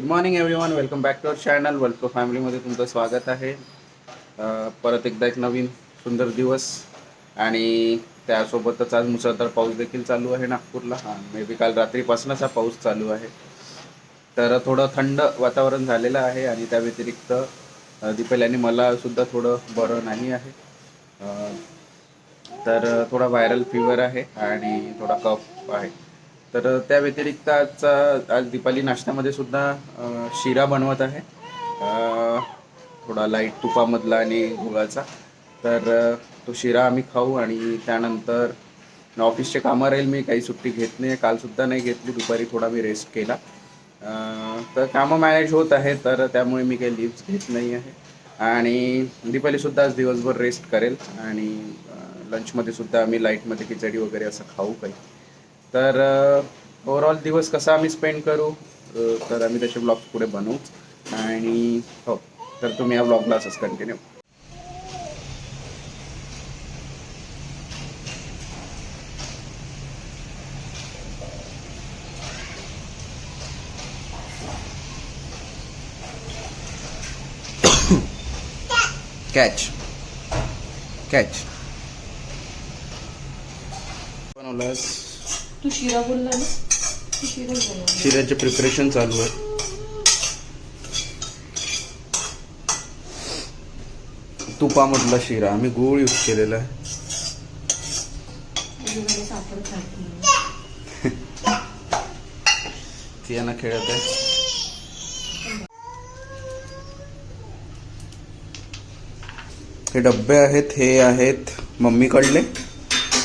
Good morning everyone welcome back to our channel world फॅमिलीमध्ये तुमचं स्वागत आहे. परत एकदा एक नवीन सुंदर दिवस आणि त्यासोबतच आज मुसळधार पाऊस देखील चालू आहे नागपूरला. मे बी काल रात्रीपासूनच हा पाऊस चालू आहे. तर थोडं थंड वातावरण झालेलं आहे आणि त्या व्यतिरिक्त अं, दीपल आणि थोडं बरं नाही आहे. तर थोडा व्हायरल फिवर आहे आणि थोडा कफ आहे. तर त्या व्यतिरिक्त आजचा आज दीपाली नाश्त्यामध्ये सुद्धा शिरा बनवत आहे. थोडा लाइट तुपामधला आणि गुळाचा. तर तो शिरा आम्ही खाऊ आणि त्यानंतर ऑफिसचे कामं राहील मी काही सुट्टी घेत नाही. कालसुद्धा नाही घेतली दुपारी थोडा मी रेस्ट केला. तर कामं मॅनेज होत आहे तर त्यामुळे मी काही लिव्स घेत नाही आहे. आणि दीपालीसुद्धा आज दिवसभर रेस्ट करेल आणि लंचमध्ये सुद्धा आम्ही लाईटमध्ये खिचडी वगैरे असं खाऊ काही. तर ओव्हरऑल दिवस कसा आम्ही स्पेंड करू? तर आम्ही त्याचे ब्लॉग्स पुढे बनवू. आणि हो तर तुम्ही या ब्लॉगला असंच कंटिन्यू कॅच कॅच बनवलास. तू शिरा बोलला ना? तू शिरा बोलला. शिऱ्याचे प्रिपरेशन चालू आहे. तुपामधला शिरा. आम्ही गूळ यूज केलेला आहे. खात ती यांना खेळत आहे. हे डब्बे आहेत हे आहेत. मम्मीकडले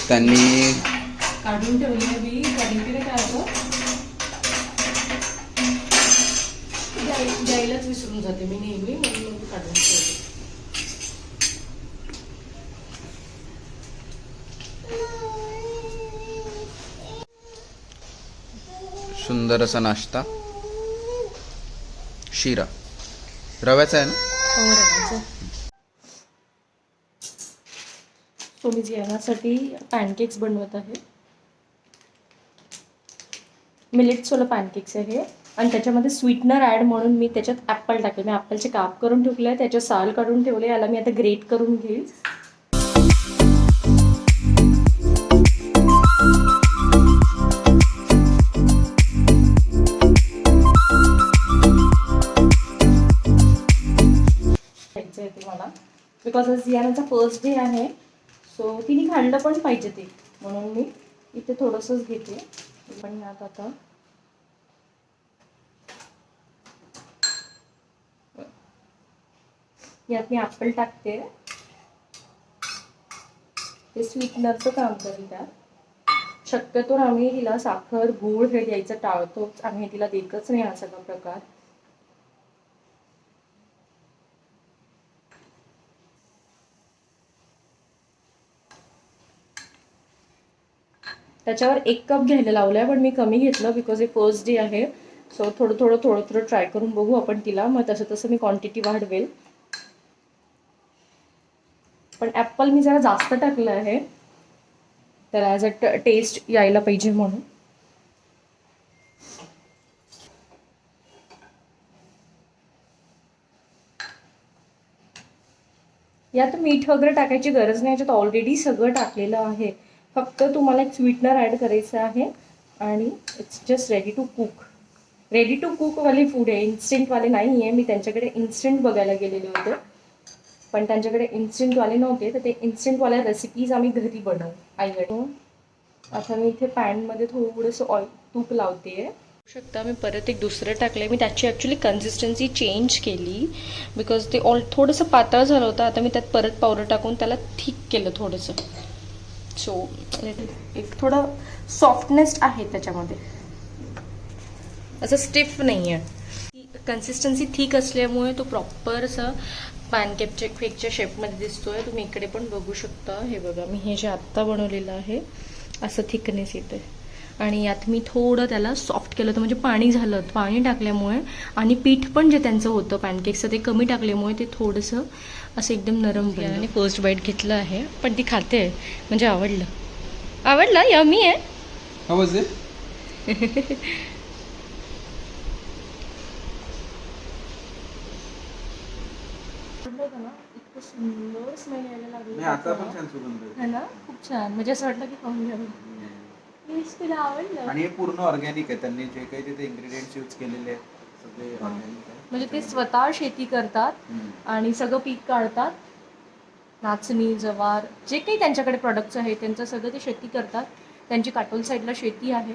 त्यांनी काढून ठेवले मी. कारण की काय होतं द्याय- द्यायलाच विसरून जाते मी नेहमी म्हणून काढून ठेवले. सुंदर असा नाश्ता. शिरा. रव्याचा आहे ना? सो मी जेवणासाठी पॅनकेक्स बनवत आहे. मिलेट सोलं पॅनकेक्स आहे. आणि त्याच्यामध्ये स्वीटनर ॲड म्हणून मी त्याच्यात ॲपल टाकले. मी ॲपलचे काप करून ठेवले आहे त्याचे साल काढून ठेवले. याला मी आता ग्रेट करून घेईल. मला. बिकॉज आज याचा फर्स्ट डे आहे. सो तिने खाल्लं पण पाहिजे ते. म्हणून मी इथे थोडंसंच घेते. पण यात आता यात मी ॲपल टाकते. ते स्वीटनरचं काम करेल त्यात. शक्यतो आम्ही तिला साखर गूळ हे द्यायचं टाळतोच. आम्ही तिला देतच नाही हा सगळा प्रकार. त्याच्यावर एक कप घ्यायला लावलं आहे पण मी कमी घेतलं बिकॉज हे फर्स्ट डे आहे. सो थोडं थोडं थोडं थोडं ट्राय करून बघू आपण तिला. मग तसं तसं मी क्वांटिटी वाढवेल. पण ॲपल मी जरा जास्त टाकलं आहे. तर ॲज अ टेस्ट यायला पाहिजे म्हणून. यात मीठ वगैरे टाकायची गरज नाही याच्यात ऑलरेडी सगळं टाकलेलं आहे. फक्त तुम्हाला एक स्वीटनर ॲड करायचं आहे आणि it's just ready to cook ready to कुकवाले food आहे इन्स्टंटवाले नाही आहे मी त्यांच्याकडे इन्स्टंट बघायला गेलेले होते. पण त्यांच्याकडे इन्स्टंटवाले नव्हते तर ते इन्स्टंटवाल्या रेसिपीज आम्ही घरी बनवू. आईकडे आता मी इथे पॅनमध्ये थोडंसं ऑइल तूप लावते शकता मी परत एक दुसरं टाकलं मी त्याची ॲक्च्युली कन्सिस्टन्सी चेंज केली. बिकॉज ते ऑल थोडंसं पातळ झालं होतं आता मी त्यात परत पावडर टाकून त्याला थिक केलं थोडंसं. सो एक थोडं सॉफ्टनेस आहे त्याच्यामध्ये. असं स्टिफ नाही आहे कन्सिस्टन्सी थिक असल्यामुळे तो प्रॉपर असं पॅनकेकच्या केकच्या शेपमध्ये दिसतोय. तुम्ही इकडे पण बघू शकता. हे बघा मी हे जे आत्ता बनवलेलं आहे असं थिकनेस येते आणि यात मी थोडं त्याला सॉफ्ट केलं होतं. म्हणजे पाणी झालं पाणी टाकल्यामुळे आणि पीठ पण जे त्यांचं होतं पॅनकेकचं ते कमी टाकल्यामुळे ते थोडंसं असं एकदम नरम आणि फर्स्ट बाईट घेतलं आहे. पण ती खाते. म्हणजे आवडलं. आवडलं? यमी आहे. होतं ना इतकं सुंदर स्मेल यायला लागलं नाही आता पण छान सुगंध आहे. है ना? खूप छान. म्हणजे असं वाटलं की खाऊन घ्यावं. प्लीज तुला आवडलं. आणि हे पूर्ण ऑर्गॅनिक आहे. त्यांनी जे काही तिथे इन्ग्रेडियंट्स यूज केलेले आहेत सगळे ऑर्गॅनिक आहे. म्हणजे ते स्वतः शेती करतात हम्म. आणि सगळं पीक काढतात. नाचणी जवार जे काही त्यांच्याकडे प्रोडक्ट्स आहेत त्यांचं सगळं ते शेती करतात. त्यांची काटोल साईडला शेती आहे.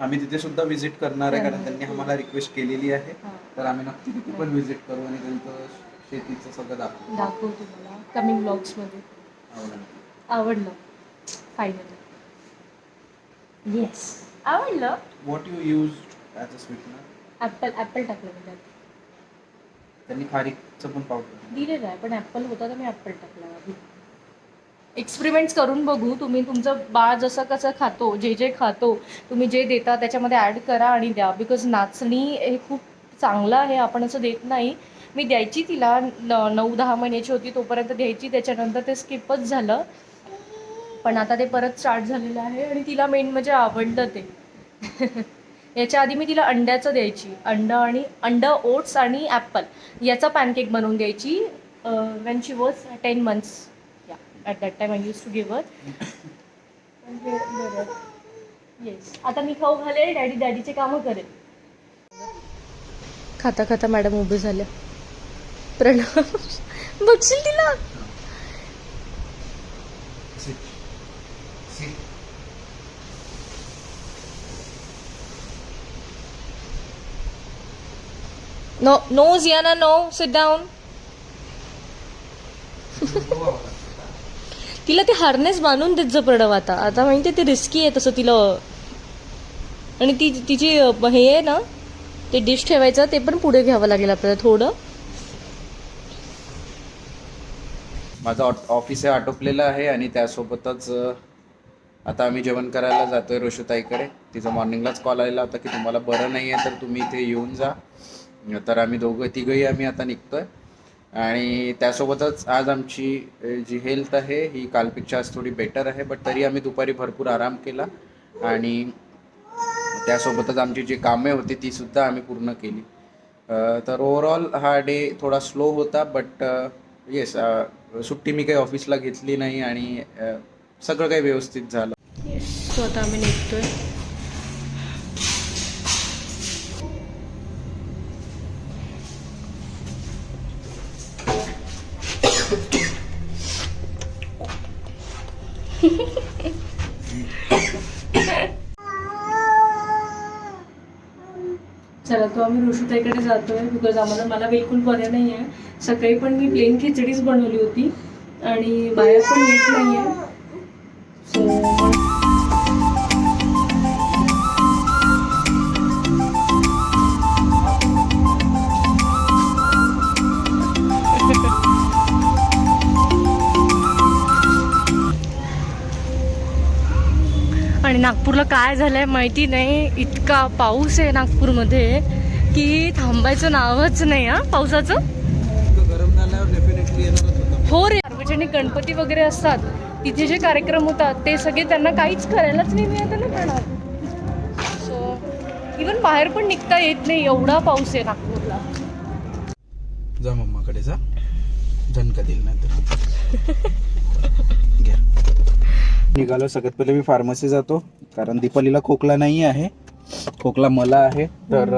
आम्ही तिथे सुद्धा व्हिजिट करणार आहे कारण त्यांनी आम्हाला रिक्वेस्ट केलेली आहे. हा. तर आम्ही नक्की तिथे पण व्हिजिट करू आणि त्यांचं शेतीचं सगळं दाखवू. दाखवू तुम्हाला कमिंग ब्लॉग्समध्ये आवडलं. फायनली येस आवडलं? What you use as a sweetener apple apple टाकलं मी त्यात. त्यांनी खारीकचं पण पावडर दिलेलं आहे पण ॲपल होता तर मी ॲपल टाकला एक्सपेरिमेंट्स करून बघू तुम्ही तुमचं बाळ जसं कसं खातो जे जे खातो तुम्ही जे देता त्याच्यामध्ये ॲड करा आणि द्या. बिकॉज नाचणी हे खूप चांगलं आहे आपण असं देत नाही. मी द्यायची तिला न नऊ दहा महिन्याची होती तोपर्यंत द्यायची. त्याच्यानंतर ते स्किपच झालं. पण आता ते परत स्टार्ट झालेलं आहे आणि तिला मेन म्हणजे आवडलं ते. याच्या आधी मी तिला अंड्याचं द्यायची. अंडं आणि अंड ओट्स आणि ॲपल. याचा पॅनकेक बनवून द्यायची when she was ten months या at that time I use to give yes आता मी खाऊ घालेल डॅडी डॅडीचे कामं करेल. खाता खाता मॅडम उभे झाल्या. प्रणव. बघशील तिला? No no Jiana no sit down तिला ते हार्नेस बांधून देत जा प्रणव आता. आता माहिती ते रिस्की आहे तसं तिला. आणि ती तिची हे आहे ना ते डिश ठेवायचं ते पण पुढे घ्यावं लागेल आपल्याला थोडं. माझं ऑट- ऑफिस हे आटोपलेलं आहे आणि त्यासोबतच आता आम्ही जेवण करायला जातो आहे रोशुताईकडे तिचा मॉर्निंगलाच कॉल आलेला होता की तुम्हाला बरं नाही आहे तर तुम्ही इथे येऊन जा. तर आम्ही दोघं तिघंही आम्ही आता निघतो आहे आणि त्यासोबतच आज आमची जी हेल्थ आहे ही कालपेक्षा आज थोडी बेटर आहे बट तरी आम्ही दुपारी भरपूर आराम केला. आणि त्यासोबतच आमची जी कामे होती ती सुद्धा आम्ही पूर्ण केली. तर ओव्हरऑल हा डे थोडा स्लो होता बट येस सुट्टी मी काही ऑफिसला घेतली नाही आणि सगळं काही व्यवस्थित झालं. सो आता आम्ही निघतोय. चला तो आम्ही ऋषुताईकडे जातोय बिकॉज आम्हाला मला बिलकुल बरं नाही आहे सकाळी पण मी प्लेन खिचडीच बनवली होती आणि बाहेर पण येत नाही आहे सो आणि नागपूरला काय झालंय माहिती नाही. इतका पाऊस आहे नागपूरमध्ये की थांबायचं नावच नाही हा पावसाचं गरम झाल्यावर डेफिनेटली येणारच होतं हो रे सार्वजनिक गणपती वगैरे असतात तिथे जे कार्यक्रम होतात ते सगळे त्यांना काहीच करायलाच नाही मिळत ना प्रणार सो इवन बाहेर पण निघता येत नाही एवढा पाऊस आहे नागपूरला. जा मम्माकडे जा. झणका देईल नाही निघालो सगळ्यात पहिले मी फार्मसी जातो कारण दीपालीला खोकला नाही आहे. खोकला मला आहे तर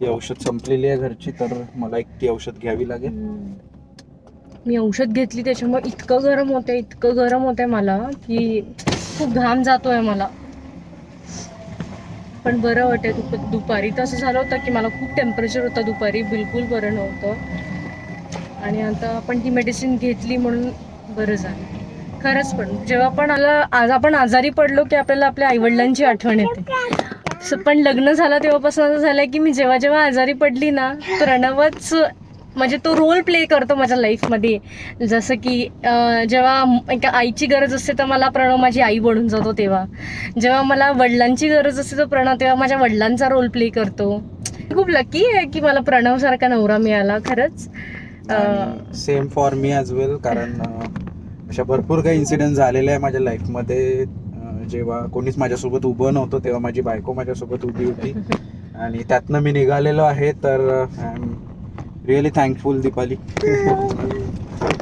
ती औषध संपलेली आहे घरची तर मला एक ती औषध घ्यावी लागेल. मी औषध घेतली त्याच्यामुळे इतकं गरम होतंय इतकं गरम होतंय मला की खूप घाम जातोय मला. पण बरं वाटतंय दुप दुपारी तर असं झालं होतं की मला खूप टेम्परेचर होतं दुपारी बिलकुल बरं नव्हतं. आणि आता आपण ती मेडिसिन घेतली म्हणून बरं झालं. खरंच पण जेव्हा पण आला आज आपण आजारी पडलो की आपल्याला आपल्या आईवडिलांची आठवण येते. पण लग्न झालं तेव्हापासून असं झालंय की मी जेव्हा जेव्हा आजारी पडली ना प्रणवच म्हणजे तो रोल प्ले करतो माझ्या लाईफमध्ये जसं की जेव्हा एका आईची गरज असते तर मला प्रणव माझी आई बनून जातो तेव्हा. जेव्हा मला वडिलांची गरज असते तर प्रणव तेव्हा माझ्या वडिलांचा रोल प्ले करतो. खूप लकी आहे की मला प्रणवसारखा नवरा मिळाला खरंच. Same for me as well कारण अशा भरपूर काही इन्सिडेंट झालेले आहे माझ्या लाईफमध्ये जेव्हा कोणीच माझ्यासोबत उभं नव्हतं तेव्हा माझी बायको माझ्यासोबत उभी होती. आणि त्यातनं मी निघालेलो आहे तर I am really thankful Deepali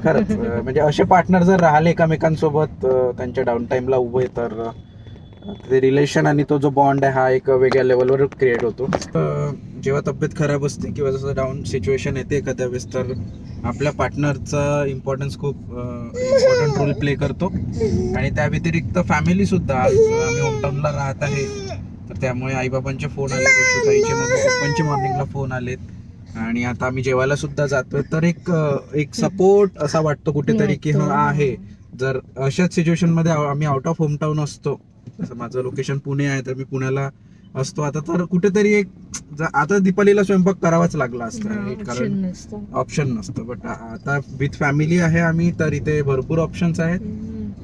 खरंच अं, म्हणजे असे पार्टनर जर राहिले एकमेकांसोबत अं, त्यांच्या डाऊन टाईमला उभे तर अं, ते रिलेशन आणि तो जो बॉन्ड आहे हा एक वेगळ्या लेवलवर क्रिएट होतो. अं, जेव्हा तब्येत खराब असते किंवा जसं डाऊन सिच्युएशन येते एखाद्या वेळेस तर आपल्या पार्टनरचा इम्पॉर्टन्स खूप इम्पॉर्टंट रोल प्ले करतो. आणि त्या व्यतिरिक्त फॅमिली सुद्धा आज आम्ही होमटाऊनला राहत आहे तर त्यामुळे आईबाबांचे फोन आले ऋषुताईचे मग पप्पांचे मॉर्निंगला फोन आलेत. आणि आता आम्ही जेवायला सुद्धा जातोय. तर एक एक सपोर्ट असा वाटतो कुठेतरी की हा आहे. जर अशाच सिच्युएशनमध्ये आम्ही आउट ऑफ होमटाऊन असतो. जसं माझं लोकेशन पुणे आहे तर मी पुण्याला असतो. आता तर कुठेतरी एक आता दीपालीला स्वयंपाक करावाच लागला असता. ऑप्शन कारण नसतं. ऑप्शन नसतं. बट आता विथ फॅमिली आहे आम्ही तर इथे भरपूर ऑप्शन्स आहेत.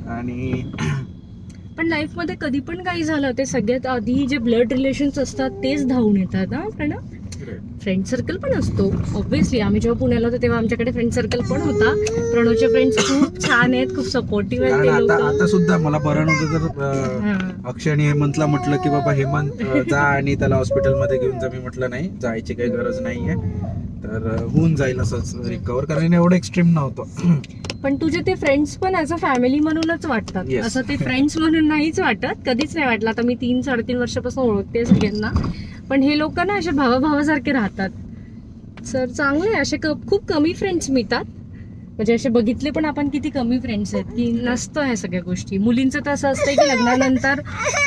आणि पण लाईफमध्ये कधी पण काही झालं ते सगळ्यात आधी जे ब्लड रिलेशन्स असतात तेच धावून येतात प्रणव? फ्रेंड सर्कल पण असतो. ऑब्व्हियसली आम्ही जेव्हा पुण्याला होतो तेव्हा आमच्याकडे फ्रेंड सर्कल पण होता. प्रणवचे फ्रेंड्स खूप छान आहेत खूप सपोर्टिव्ह आहेत ते आता लोक. आता सुद्धा मला बरं नव्हतं तर अक्षय आणि हेमंतला म्हटलं की बाबा हेमंत अं, जा आणि त्याला हॉस्पिटलमध्ये घेऊन जा. मी म्हटलं नाही जायची काही गरज नाहीये. तर अं, होऊन जाईल असंच रिकवर कारण एवढं एक्स्ट्रीम नव्हतं. पण तुझे ते फ्रेंड्स पण ऍज अ फॅमिली म्हणूनच वाटतात. Yes. असं ते फ्रेंड्स म्हणून नाहीच वाटत. कधीच नाही वाटलं. आता मी तीन साडेतीन वर्षापासून ओळखते सगळ्यांना. पण हे लोक ना असे भावाभावासारखे राहतात. सर चांगले आहे. असे क- खूप कमी फ्रेंड्स मिळतात. म्हणजे असे बघितले पण आपण किती कमी फ्रेंड्स आहेत की नसतं ह्या सगळ्या गोष्टी. मुलींचं तर असं असतंय की लग्नानंतर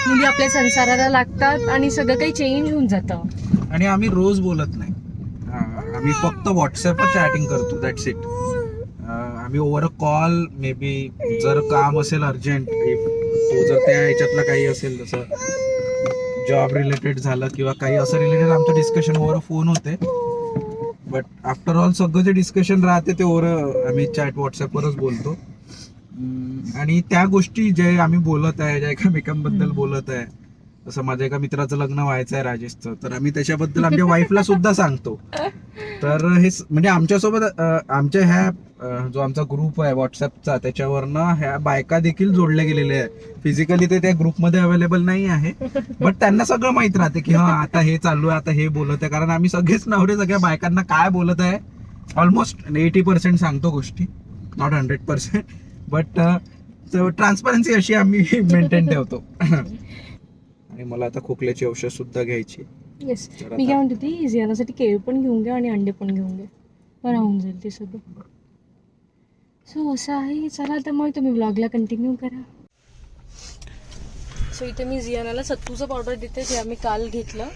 मुली आपल्या संसाराला लागतात आणि सगळं काही चेंज होऊन जातं. आणि आम्ही रोज बोलत नाही. आम्ही फक्त व्हॉट्सअपवर चॅटिंग करतो. दॅट्स इट आम्ही over a call maybe जर काम असेल अर्जंट तो जर त्या ह्याच्यातलं काही असेल जसं जॉब रिलेटेड झालं किंवा काही असं रिलेटेड आमचं डिस्कशन ओव्हर फोन होते. बट आफ्टर ऑल सगळं जे डिस्कशन राहते ते ओव्हर आम्ही चॅट व्हॉट्सअपवरच बोलतो. आणि त्या गोष्टी जे आम्ही बोलत आहे ज्या एकमेकांबद्दल. बोलत आहे जसं माझ्या एका मित्राचं लग्न व्हायचं आहे राजेशचं तर आम्ही त्याच्याबद्दल आमच्या वाईफला सुद्धा सांगतो. तर हे म्हणजे आमच्यासोबत आमच्या ह्या जो आमचा ग्रुप आहे व्हॉट्सअपचा त्याच्यावरनं ह्या बायका देखील जोडल्या गेलेल्या आहे फिजिकली ते त्या ग्रुपमध्ये अवेलेबल नाही आहे बट त्यांना सगळं माहीत राहते की हा आता हे चालू आहे आता हे बोलत आहे. कारण आम्ही सगळेच नवरे सगळ्या बायकांना काय बोलत आहे ऑलमोस्ट एटी पर्सेंट सांगतो गोष्टी not hundred percent but transparency अशी आम्ही मेंटेन ठेवतो. आणि मला आता खोकल्याची औषध सुद्धा घ्यायची येस मी काय म्हणते ती जियानासाठी केळी पण घेऊन घ्या आणि अंडे पण घेऊन घ्या. बरं होऊन जाईल ते सगळं. सो असं आहे चला तर मग तुम्ही ब्लॉगला कंटिन्यू करा. सो इथे मी जियानाला सत्तूचं पावडर देते जे आम्ही काल घेतलं.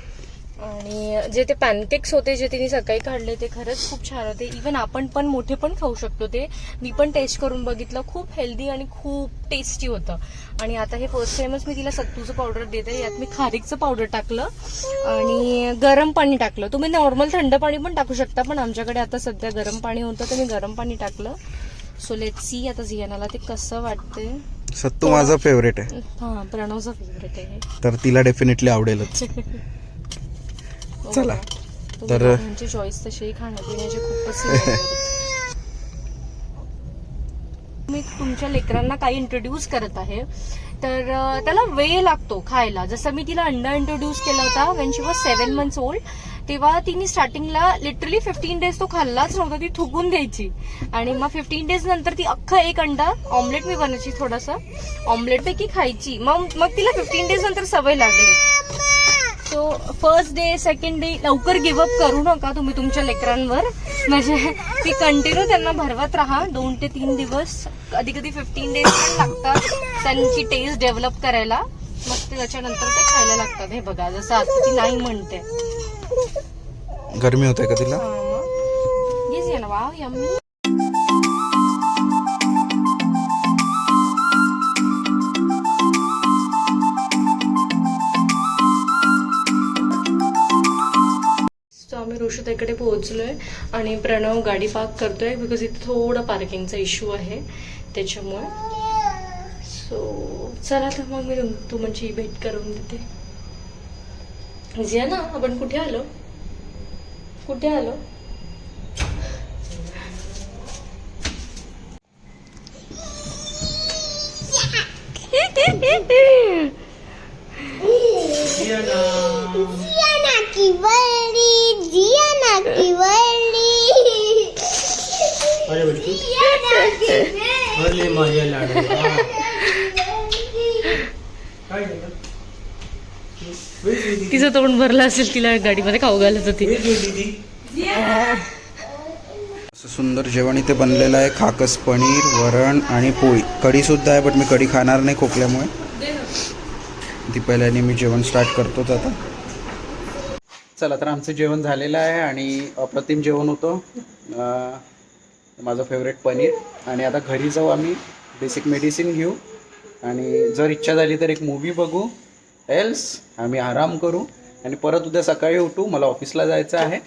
आणि जे ते पॅनकेक्स होते जे तिने सकाळी काढले ते खरंच खूप छान होते. इवन आपण पण मोठे पण खाऊ शकतो ते. मी पण टेस्ट करून बघितलं. खूप हेल्दी आणि खूप टेस्टी होतं. आणि आता हे फर्स्ट टाइमच मी तिला सत्तूचं पावडर देते. यात मी खारीकचं पावडर टाकलं. आणि गरम पाणी टाकलं. तुम्ही नॉर्मल थंड पाणी पण टाकू शकता पण आमच्याकडे आता सध्या गरम पाणी होतं तर मी गरम पाणी टाकलं. सो लेट सी आता जियानाला ते कसं वाटते सत्तू माझा फेवरेट आहे. हा प्रणवचा फेवरेट आहे. तर तिला डेफिनेटली आवडेलच. चला. तर- तर चॉईस तशी खाण्यापिण्याचे खूपच. मी तुमच्या लेकरांना काही इंट्रोड्यूस करत आहे. तर त्याला वेळ लागतो खायला. जसं मी तिला अंडा इंट्रोड्यूस केला होता when she was seven months old तेव्हा तिने स्टार्टिंगला लिटरली फिफ्टीन डेज तो खाल्लाच नव्हता ती थुकून द्यायची आणि मग फिफ्टीन डेज नंतर ती अख्खं एक अंडा ऑमलेट मी बनायची थोडंसं. ऑमलेट पैकी खायची. मग मग तिला फिफ्टीन डेज नंतर सवय लागली. So first day second day लवकर गिवअप करू नका तुम्ही तुमच्या लेकरांवर. म्हणजे ती कंटिन्यू त्यांना भरवत राहा. दोन ते तीन दिवस कधी कधी फिफ्टीन डेज पण लागतात त्यांची टेस्ट डेव्हलप करायला. त्याच्यानंतर ते खायला लागतात. हे बघा जसं आता ती नाही म्हणते. गरमी होते का तिला? येस या ना वाव यम्मी. सो आम्ही ऋषुताईकडे पोहोचलोय आणि प्रणव गाडी पार्क करतोय बिकॉज इथे थोडा पार्किंगचा इश्यू आहे. त्याच्यामुळे. सो चला तर मग मी तुमची भेट करून देते. जिया ना आपण कुठे आलो? कुठे आलो? अरे माझ्या लाडू. काय झालं? तिचं तोंड भरलं असेल तिला गाडीमध्ये खाऊ घालत होती? असं सुंदर जेवण इथे बनलेलं आहे खाकस पनीर वरण आणि पोळी. कढीसुद्धा आहे बट मी कढी खाणार नाही खोकल्यामुळे. ती पहिल्याने मी जेवण स्टार्ट करतोच आता. चला तर आमचं जेवण झालेलं आहे आणि अप्रतिम जेवण होतं. अं, माझं फेवरेट पनीर. आणि आता घरी जाऊ आम्ही. बेसिक मेडिसिन घेऊ. आणि जर इच्छा झाली तर एक मूवी बघू. एल्स आम्ही आराम करू. आणि परत उद्या सकाळी उठू. मला ऑफिसला जायचं आहे.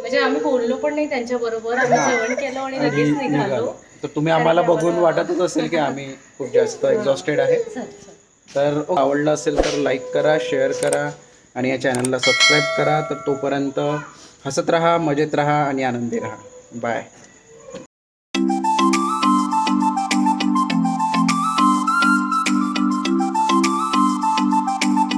म्हणजे आम्ही बोललो पण नाही आम्ही जेवण केलं आणि लगेच निघालो. तर तुम्ही आम्हाला बघून वाटतच असेल की आम्ही खूप जास्त एक्झॉस्टेड आहे. तर आवडलं असेल तर लाईक करा शेअर करा आणि या चॅनलला सबस्क्राईब करा. तर तोपर्यंत हसत राहा मजेत राहा आणि आनंदी राहा. बाय